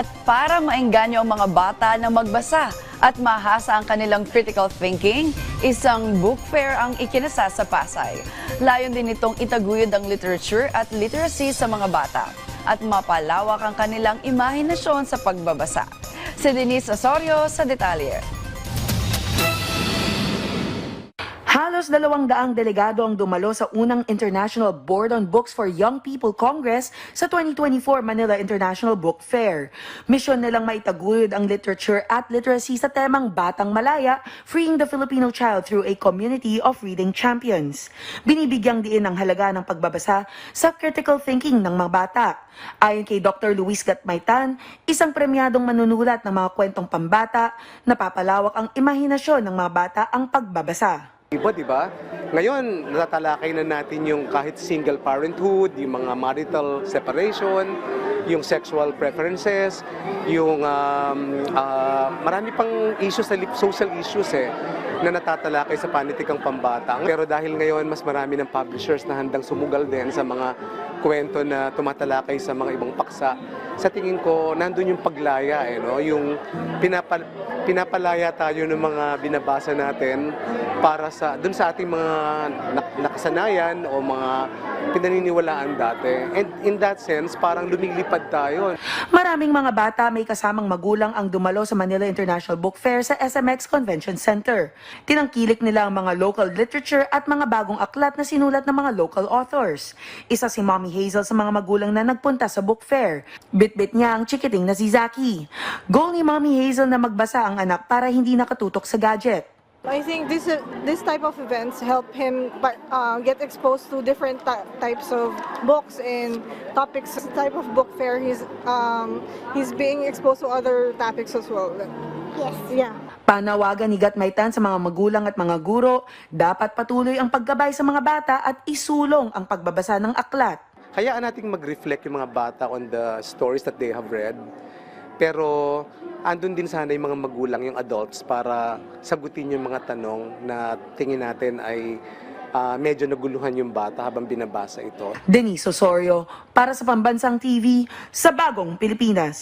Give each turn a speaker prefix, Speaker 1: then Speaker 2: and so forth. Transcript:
Speaker 1: At para maengganyo ang mga bata na magbasa at mahasa ang kanilang critical thinking, isang book fair ang ikinasa sa Pasay. Layon din itong itaguyod ang literature at literacy sa mga bata at mapalawak ang kanilang imahinasyon sa pagbabasa. Si Denise Osorio sa detalye.
Speaker 2: Halos dalawang daang delegado ang dumalo sa unang International Board on Books for Young People Congress sa 2024 Manila International Book Fair. Misyon nilang maitaguyod ang literature at literacy sa temang Batang Malaya, Freeing the Filipino Child through a Community of Reading Champions. Binibigyang diin ang halaga ng pagbabasa sa critical thinking ng mga bata. Ayon kay Dr. Luis Gatmaitan, isang premyadong manunulat ng mga kwentong pambata, napapalawak ang imahinasyon ng mga bata ang pagbabasa.
Speaker 3: Iba, di ba? Ngayon, natatalakay na natin yung kahit single parenthood, yung mga marital separation, yung sexual preferences, yung um, ah, marami pang issues social issues eh na natatalakay sa panitikang pambata. Pero dahil ngayon mas marami ng publishers na handang sumugal din sa mga kwento na tumatalakay sa mga ibang paksa, sa tingin ko nandun yung paglaya eh, no? yung pinapal pinapalaya tayo ng mga binabasa natin para sa dun sa ating mga nakasanayan o mga pinaniniwalaan dati. And in that sense, parang lumilipad tayo.
Speaker 2: Maraming mga bata may kasamang magulang ang dumalo sa Manila International Book Fair sa SMX Convention Center. Tinangkilik nila ang mga local literature at mga bagong aklat na sinulat ng mga local authors. Isa si Mommy Hazel sa mga magulang na nagpunta sa book fair. Bit-bit niya ang chikiting na si Zaki. Goal ni Mommy Hazel na magbasa ang anak para hindi nakatutok sa gadget.
Speaker 4: I think this uh, this type of events help him uh, get exposed to different ty- types of books and topics. This type of book fair, he's um, he's being exposed to other topics as well.
Speaker 5: Yes.
Speaker 4: Yeah.
Speaker 2: Panawagan ni Gatmaitan sa mga magulang at mga guro, dapat patuloy ang paggabay sa mga bata at isulong ang pagbabasa ng aklat.
Speaker 3: Hayaan nating mag-reflect yung mga bata on the stories that they have read. Pero andun din sana yung mga magulang, yung adults, para sagutin yung mga tanong na tingin natin ay ah, medyo naguluhan yung bata habang binabasa ito.
Speaker 2: Denise Osorio, para sa Pambansang TV, sa Bagong Pilipinas.